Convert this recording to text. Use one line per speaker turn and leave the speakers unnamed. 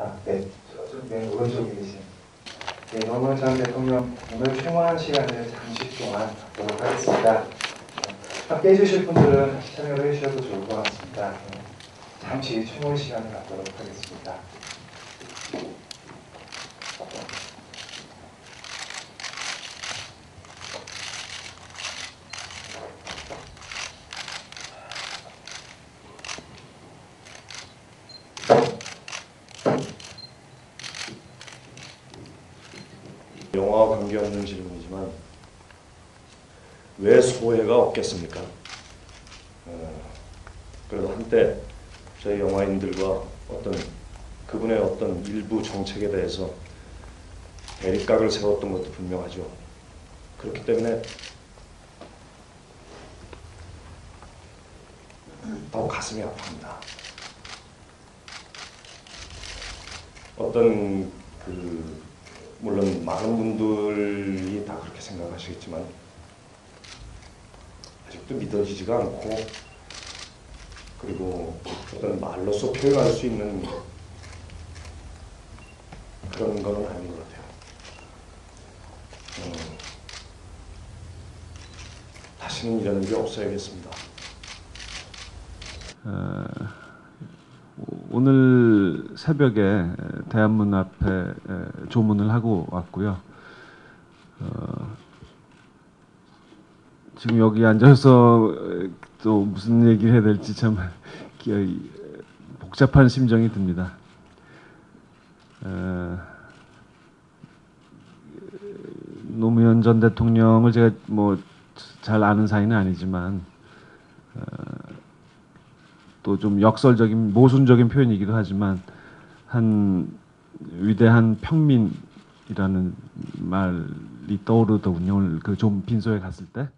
아, 네, 저쪽 맨 오른쪽에 계신 네, 노무현 전 대통령 오늘 충분한 시간을 잠시 동안 갖도록 하겠습니다. 함께 해주실 분들은 참여를 해주셔도 좋을 것 같습니다. 네, 잠시 충분 시간을 갖도록 하겠습니다.
영화와 관계없는 질문이지만 왜 소외가 없겠습니까? 어, 그래도 한때 저희 영화인들과 어떤 그분의 어떤 일부 정책에 대해서 대립각을 세웠던 것도 분명하죠. 그렇기 때문에 더 가슴이 아픕니다. 어떤 그 물론 많은 분들이 다 그렇게 생각하시겠지만 아직도 믿어지지가 않고 그리고 어떤 말로써 표현할 수 있는 그런 건 아닌 것 같아요. 음, 다시는 이런 일이 없어야겠습니다.
어, 오늘 새벽에 대한문 앞에 에, 조문을 하고 왔고요. 어, 지금 여기 앉아서 에, 또 무슨 얘기를 해야 될지 참 기- 복잡한 심정이 듭니다. 어, 노무현 전 대통령을 제가 뭐 잘 아는 사이는 아니지만 또 좀 역설적인 모순적인 표현이기도 하지만 한 위대한 평민이라는 말이 떠오르더군요. 오늘 그 좀 빈소에 갔을 때